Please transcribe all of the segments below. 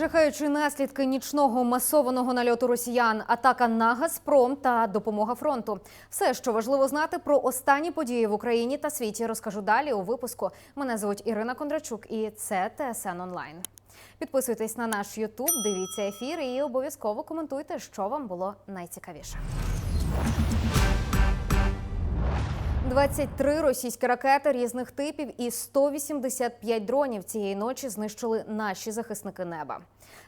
Жахаючі наслідки нічного масованого нальоту росіян, атака на Газпром та допомога фронту. Все, що важливо знати про останні події в Україні та світі, розкажу далі у випуску. Мене звуть Ірина Кондрачук, і це ТСН Онлайн. Підписуйтесь на наш Ютуб, дивіться ефір і обов'язково коментуйте, що вам було найцікавіше. 23 російські ракети різних типів і 185 дронів цієї ночі знищили наші захисники неба.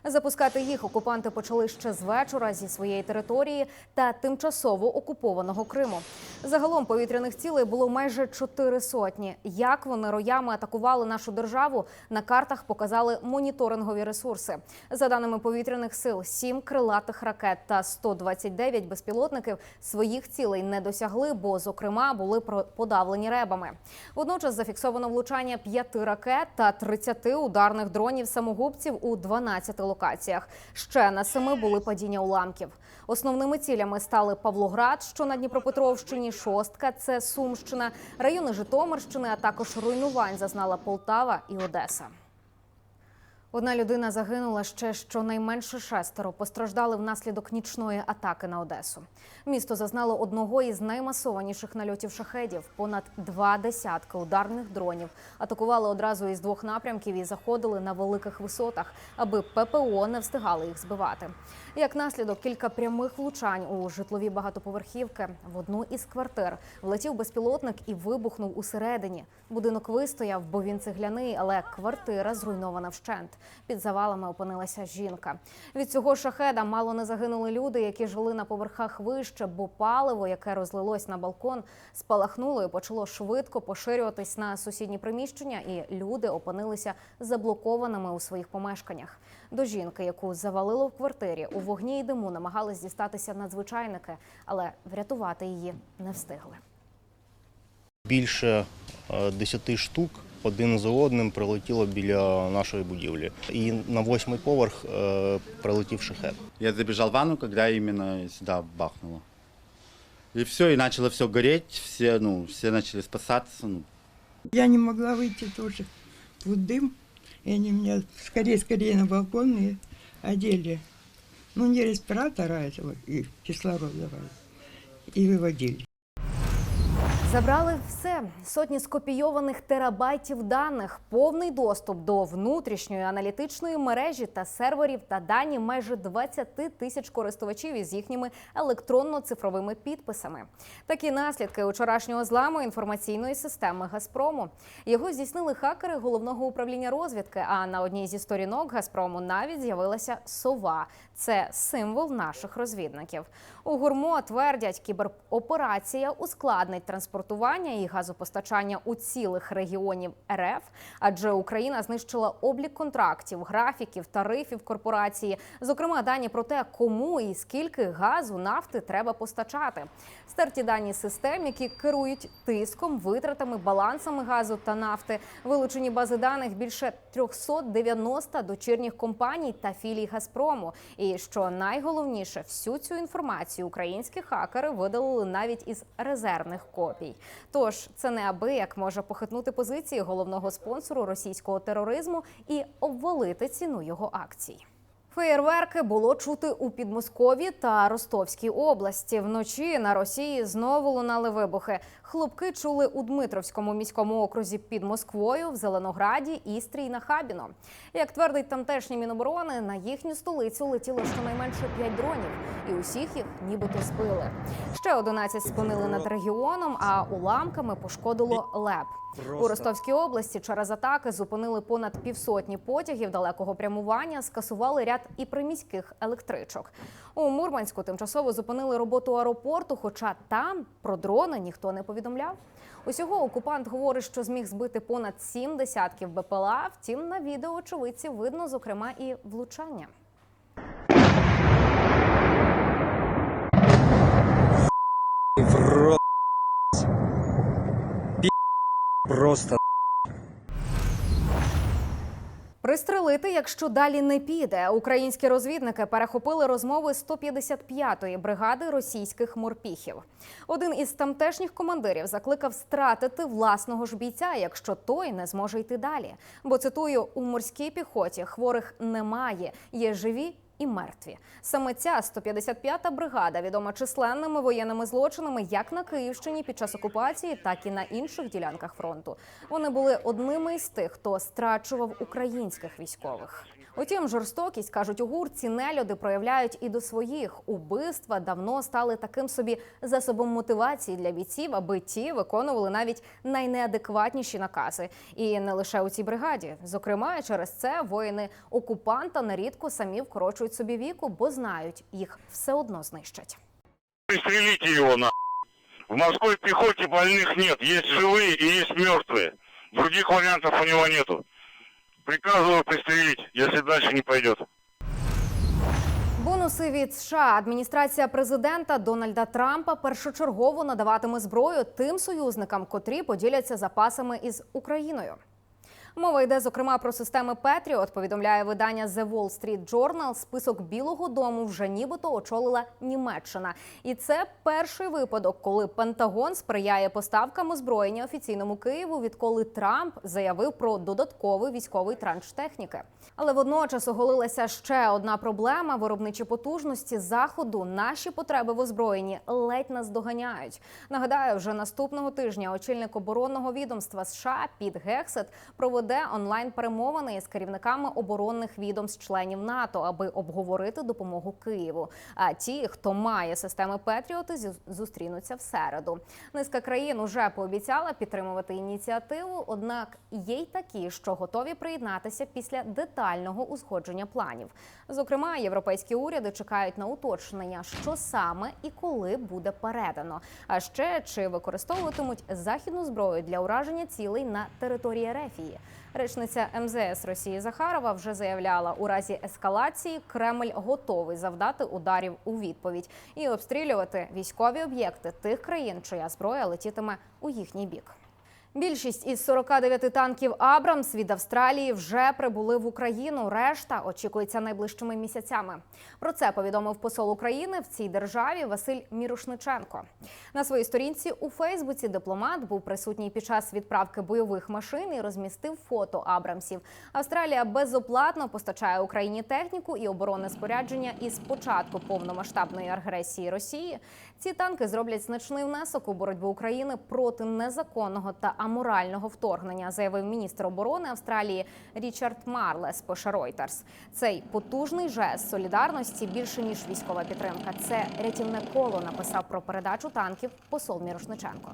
Запускати їх окупанти почали ще з вечора зі своєї території та тимчасово окупованого Криму. Загалом повітряних цілей було майже чотири сотні. Як вони роями атакували нашу державу, на картах показали моніторингові ресурси. За даними повітряних сил, сім крилатих ракет та 129 безпілотників своїх цілей не досягли, бо зокрема були подавлені ребами. Водночас зафіксовано влучання п'яти ракет та 30 ударних дронів самогубців у 12 локаціях. Ще на семи були падіння уламків. Основними цілями стали Павлоград, що на Дніпропетровщині, Шостка, це Сумщина, райони Житомирщини, а також руйнувань зазнала Полтава і Одеса. Одна людина загинула ще щонайменше шестеро постраждали внаслідок нічної атаки на Одесу. Місто зазнало одного із наймасованіших нальотів шахедів. Понад два десятки ударних дронів атакували одразу із двох напрямків і заходили на великих висотах, аби ППО не встигали їх збивати. Як наслідок, кілька прямих влучань у житлові багатоповерхівки в одну із квартир влетів безпілотник і вибухнув усередині. Будинок вистояв, бо він цегляний, але квартира зруйнована вщент. Під завалами опинилася жінка. Від цього шахеда мало не загинули люди, які жили на поверхах вище, бо паливо, яке розлилось на балкон, спалахнуло і почало швидко поширюватись на сусідні приміщення, і люди опинилися заблокованими у своїх помешканнях. До жінки, яку завалило в квартирі, у вогні й диму намагались дістатися надзвичайники, але врятувати її не встигли. Більше е, 10 штук один за одним прилетіло біля нашої будівлі. І на восьмий поверх е, прилетів шахет. Я забежал в ванну, когда именно сюда бахнуло. И все, и начало все гореть, все, ну, все начали спасаться. Ну, Я не могла выйти тоже. Тут дым, и они меня скорее-скорее на балкон и одели. Ну, не респиратора этого, и кислород давали. И выводили. Забрали все сотні скопійованих терабайтів даних, повний доступ до внутрішньої аналітичної мережі та серверів та дані майже 20 тисяч користувачів із їхніми електронно-цифровими підписами. Такі наслідки учорашнього зламу інформаційної системи Газпрому. Його здійснили хакери головного управління розвідки. А на одній зі сторінок Газпрому навіть з'явилася сова. Це символ наших розвідників. У гурмо твердять, кібероперація ускладнить транспортування і газопостачання у цілих регіонів РФ, адже Україна знищила облік контрактів, графіків, тарифів корпорації, зокрема дані про те, кому і скільки газу, нафти треба постачати. Стерті дані систем, які керують тиском, витратами, балансами газу та нафти, вилучені бази даних більше 390 дочірніх компаній та філій Газпрому. І що найголовніше, всю цю інформацію українські хакери видалили навіть із резервних копій. Тож це неабияк може похитнути позиції головного спонсору російського тероризму і обвалити ціну його акцій. Феєрверки було чути у Підмосков'ї та Ростовській області. Вночі на Росії знову лунали вибухи. Хлопки чули у Дмитровському міському окрузі під Москвою, в Зеленограді, Істрі на Хабіно. Як твердить тамтешні міноборони, на їхню столицю летіло щонайменше 5 дронів, і усіх їх нібито збили. Ще 11 спинили над регіоном, а уламками пошкодило ЛЕП. У Ростовській області через атаки зупинили понад півсотні потягів далекого прямування, скасували ряд і приміських електричок. У Мурманську тимчасово зупинили роботу аеропорту, хоча там про дрони ніхто не повідомляв. Усього окупант говорить, що зміг збити понад сім десятків БПЛА. Втім, на відео очевидців видно, зокрема, і влучання. Просто. Пристрелити, якщо далі не піде. Українські розвідники перехопили розмови 155-ї бригади російських морпіхів. Один із тамтешніх командирів закликав стратити власного ж бійця, якщо той не зможе йти далі. Бо цитую: у морській піхоті хворих немає, є живі. І мертві саме ця 155-та бригада відома численними воєнними злочинами як на Київщині під час окупації, так і на інших ділянках фронту. Вони були одними із тих, хто страчував українських військових. Утім, жорстокість кажуть у ГУР, ці нелюди проявляють і до своїх. Убивства давно стали таким собі засобом мотивації для бійців, аби ті виконували навіть найнеадекватніші накази. І не лише у цій бригаді. Зокрема, через це воїни окупанта нерідко самі вкорочують собі віку, бо знають, їх все одно знищать. Пристрелите его на. В морской пехоте больных нет, есть живые и есть мертвые. Других вариантов у него нету. Приказываю пристрелить, если дальше не пойдет. Бонуси від США адміністрація президента Дональда Трампа першочергово надаватиме зброю тим союзникам, котрі поділяться запасами із Україною. Мова йде зокрема про системи Петріот. Повідомляє видання The Wall Street Journal. Список Білого Дому вже нібито очолила Німеччина, і це перший випадок, коли Пентагон сприяє поставкам озброєння офіційному Києву, відколи Трамп заявив про додатковий військовий транш техніки. Але водночас оголилася ще одна проблема: виробничі потужності заходу. Наші потреби в озброєнні ледь нас доганяють. Нагадаю, вже наступного тижня очільник оборонного відомства США Піт Гексет проведе онлайн перемовини із керівниками оборонних відомств-членів НАТО, аби обговорити допомогу Києву. А ті, хто має системи Петріоти, зустрінуться в середу. Низка країн уже пообіцяла підтримувати ініціативу. Однак є й такі, що готові приєднатися після детального узгодження планів. Зокрема, європейські уряди чекають на уточнення, що саме і коли буде передано. А ще чи використовуватимуть західну зброю для ураження цілей на території Рефії. Речниця МЗС Росії Захарова вже заявляла, у разі ескалації Кремль готовий завдати ударів у відповідь і обстрілювати військові об'єкти тих країн, чия зброя летітиме у їхній бік. Більшість із 49 танків Абрамс від Австралії вже прибули в Україну. Решта очікується найближчими місяцями. Про це повідомив посол України в цій державі Василь Мірошниченко. На своїй сторінці у Фейсбуці дипломат був присутній під час відправки бойових машин і розмістив фото Абрамсів. Австралія безоплатно постачає Україні техніку і оборонне спорядження із початку повномасштабної агресії Росії. Ці танки зроблять значний внесок у боротьбу України проти незаконного та аморального вторгнення, заявив міністр оборони Австралії Річард Марлес пише Reuters. Цей потужний жест солідарності більше ніж військова підтримка. Це рятівне коло написав про передачу танків посол Мірошниченко.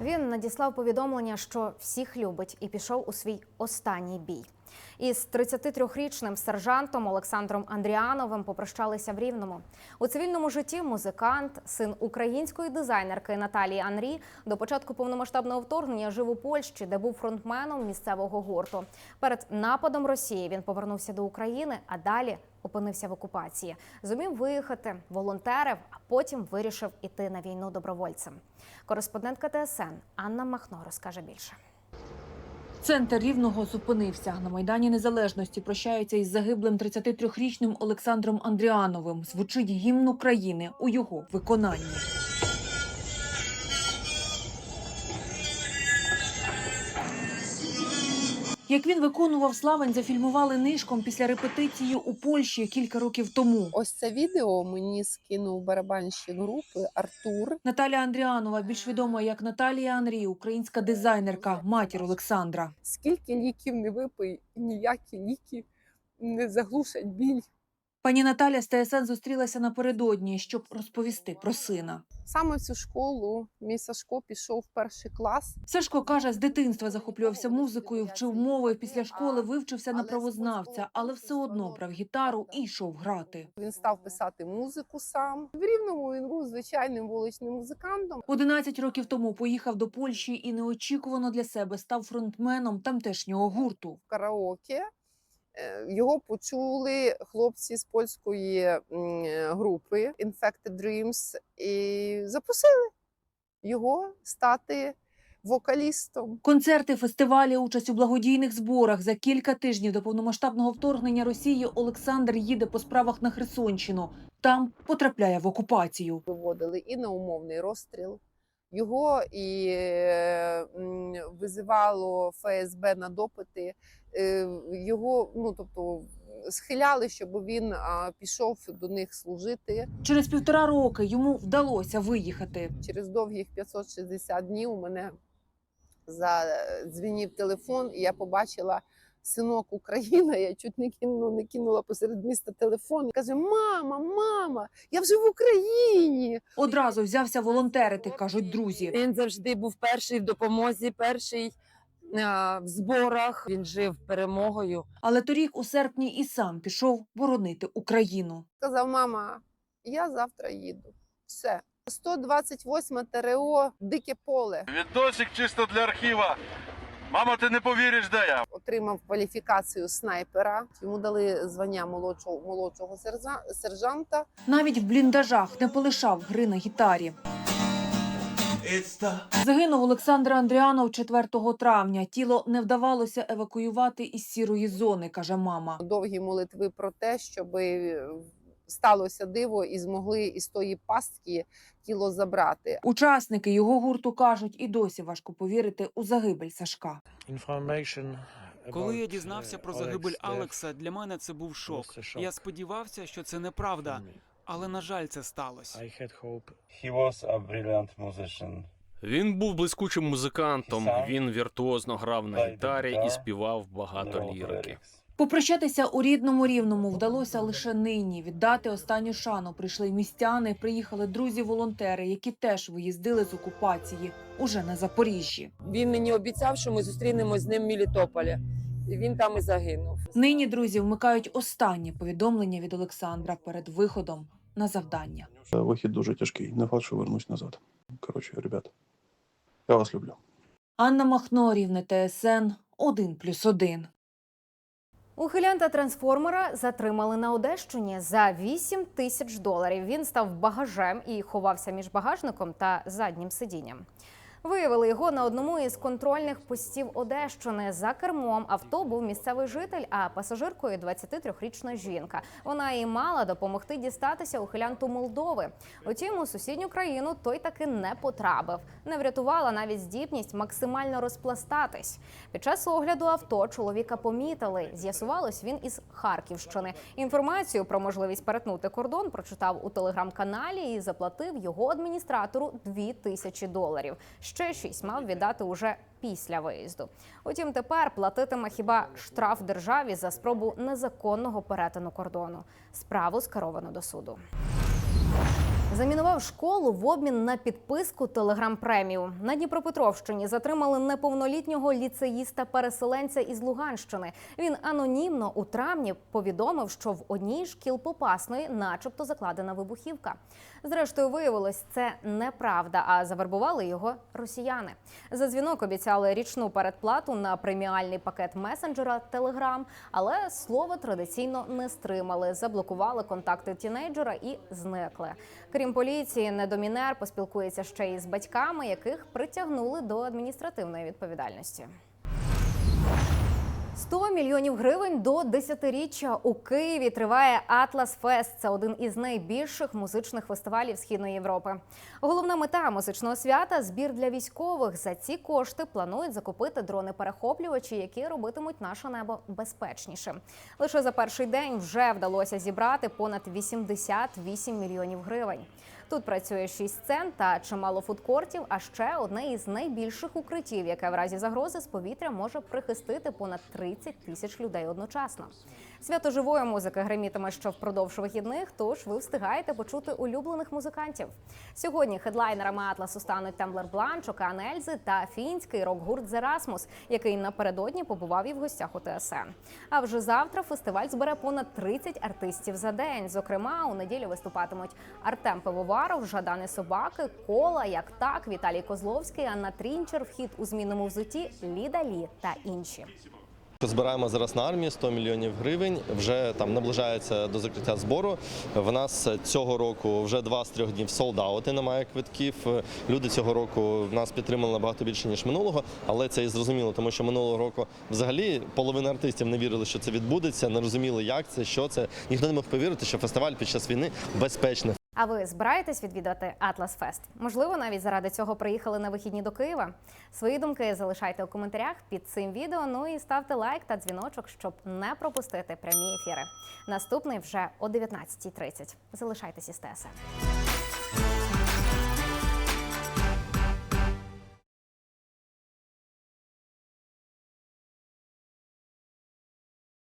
Він надіслав повідомлення, що всіх любить, і пішов у свій останній бій. Із 33-річним сержантом Олександром Андріановим попрощалися в Рівному. У цивільному житті музикант, син української дизайнерки Наталії Анрі, до початку повномасштабного вторгнення жив у Польщі, де був фронтменом місцевого гурту. Перед нападом Росії він повернувся до України, а далі опинився в окупації. Зумів виїхати, волонтерив, а потім вирішив іти на війну добровольцем. Кореспондентка ТСН Анна Махно розкаже більше. Центр рівного зупинився. На майдані Незалежності прощаються із загиблим 33-річним Олександром Андріановим. Звучить гімн України у його виконанні. Як він виконував славень, зафільмували нишком після репетиції у Польщі кілька років тому. Ось це відео мені скинув барабанщик групи Артур. Наталія Андріанова, більш відома як Наталія Анрій, українська дизайнерка, матір Олександра. Скільки ліків не випий, ніякі ліки не заглушать біль. Пані Наталя з ТСН зустрілася напередодні, щоб розповісти про сина. Саме в цю школу мій Сашко пішов в перший клас. Сашко каже, з дитинства захоплювався музикою, вчив мови. Після школи вивчився на правознавця, але все одно брав гітару і йшов грати. Він став писати музику сам. В рівному він був звичайним вуличним музикантом. 11 років тому поїхав до Польщі і неочікувано для себе став фронтменом тамтешнього гурту. Караоке його почули хлопці з польської е, групи Infected Dreams і запросили його стати вокалістом. Концерти, фестивалі, участь у благодійних зборах. За кілька тижнів до повномасштабного вторгнення Росії Олександр їде по справах на Херсонщину. Там потрапляє в окупацію. Виводили і на умовний розстріл. Його і е, визивало ФСБ на допити. Е, Його, ну тобто, схиляли, щоб він пішов до них служити. Через півтора роки йому вдалося виїхати. Через довгих 560 днів у мене задзвінів телефон, і я побачила синок Україна. Я чуть не кинула, не кинула посеред міста телефон. Каже: Мама, мама, я вже в Україні. Одразу взявся волонтерити, кажуть друзі. Він завжди був перший в допомозі, перший в зборах. Він жив перемогою. Але торік у серпні і сам пішов боронити Україну. Сказав, мама, я завтра їду. Все. 128 ТРО, дике поле. Відосик чисто для архіва. Мама, ти не повіриш, де я. Отримав кваліфікацію снайпера. Йому дали звання молодшого молодшого сержа- сержанта. Навіть в бліндажах не полишав гри на гітарі. Загинув Олександр Андріанов 4 травня. Тіло не вдавалося евакуювати із сірої зони, каже мама. довгі молитви про те, щоб сталося диво і змогли із тої пастки тіло забрати. Учасники його гурту кажуть, і досі важко повірити у загибель Сашка. Коли я дізнався про загибель Алекса, для мене це був шок. Я сподівався, що це неправда, але на жаль, це сталося. Він був блискучим музикантом. Він віртуозно грав на гітарі і співав багато лірики. Попрощатися у рідному рівному вдалося лише нині. Віддати останню шану прийшли містяни, приїхали друзі-волонтери, які теж виїздили з окупації уже на Запоріжжі. Він мені обіцяв, що ми зустрінемось з ним в Мілітополі. І він там і загинув. Нині друзі вмикають останнє повідомлення від Олександра перед виходом на завдання. Вихід дуже тяжкий. Не факт, що вернусь назад. Коротше, ребят, я вас люблю. Анна Махно, Рівне ТСН 1+,1. Ухилянта трансформера затримали на Одещині за 8 тисяч доларів. Він став багажем і ховався між багажником та заднім сидінням. Виявили його на одному із контрольних постів Одещини. За кермом авто був місцевий житель, а пасажиркою 23-річна жінка. Вона і мала допомогти дістатися ухилянту Молдови. Утім, у сусідню країну той таки не потрапив. Не врятувала навіть здібність максимально розпластатись. Під час огляду авто чоловіка помітили. З'ясувалось, він із Харківщини. Інформацію про можливість перетнути кордон прочитав у телеграм-каналі і заплатив його адміністратору 2 тисячі доларів. Ще шість мав віддати уже після виїзду. Утім, тепер платитиме хіба штраф державі за спробу незаконного перетину кордону. Справу скеровано до суду. Замінував школу в обмін на підписку Телеграм Преміум. На Дніпропетровщині затримали неповнолітнього ліцеїста-переселенця із Луганщини. Він анонімно у травні повідомив, що в одній шкіл Попасної, начебто, закладена вибухівка. Зрештою, виявилось, це неправда, а завербували його росіяни. За дзвінок обіцяли річну передплату на преміальний пакет месенджера Телеграм, але слово традиційно не стримали, заблокували контакти тінейджера і зникли. Крім поліції, недомінер поспілкується ще й з батьками, яких притягнули до адміністративної відповідальності. 100 мільйонів гривень до десятиріччя у Києві триває Атлас Фест. Це один із найбільших музичних фестивалів Східної Європи. Головна мета музичного свята збір для військових. За ці кошти планують закупити дрони-перехоплювачі, які робитимуть наше небо безпечнішим. Лише за перший день вже вдалося зібрати понад 88 мільйонів гривень. Тут працює шість сцен та чимало фудкортів, а ще одне із найбільших укриттів, яке в разі загрози з повітря може прихистити понад 30 тисяч людей одночасно. Свято живої музики гримітиме ще впродовж вихідних, тож ви встигаєте почути улюблених музикантів. Сьогодні хедлайнерами атласу стануть Темблер Бланч, Океан Ельзи та фінський рок-гурт Зерасмус, який напередодні побував і в гостях у ТСН. А вже завтра фестиваль збере понад 30 артистів за день. Зокрема, у неділю виступатимуть Артем Пивоваров, Жадани Собаки, Кола, як так, Віталій Козловський, Анна Трінчер, вхід у змінному взуті, Ліда Лі та інші. Збираємо зараз на армію 100 мільйонів гривень. Вже там наближається до закриття збору. В нас цього року вже два з трьох днів солдати, немає квитків. Люди цього року нас підтримали набагато більше ніж минулого, але це і зрозуміло, тому що минулого року взагалі половина артистів не вірили, що це відбудеться, не розуміли, як це, що це. Ніхто не мог повірити, що фестиваль під час війни безпечний. А ви збираєтесь відвідати Атлас Фест? Можливо, навіть заради цього приїхали на вихідні до Києва. Свої думки залишайте у коментарях під цим відео. Ну і ставте лайк та дзвіночок, щоб не пропустити прямі ефіри. Наступний вже о 19.30. Залишайтесь із ТСН.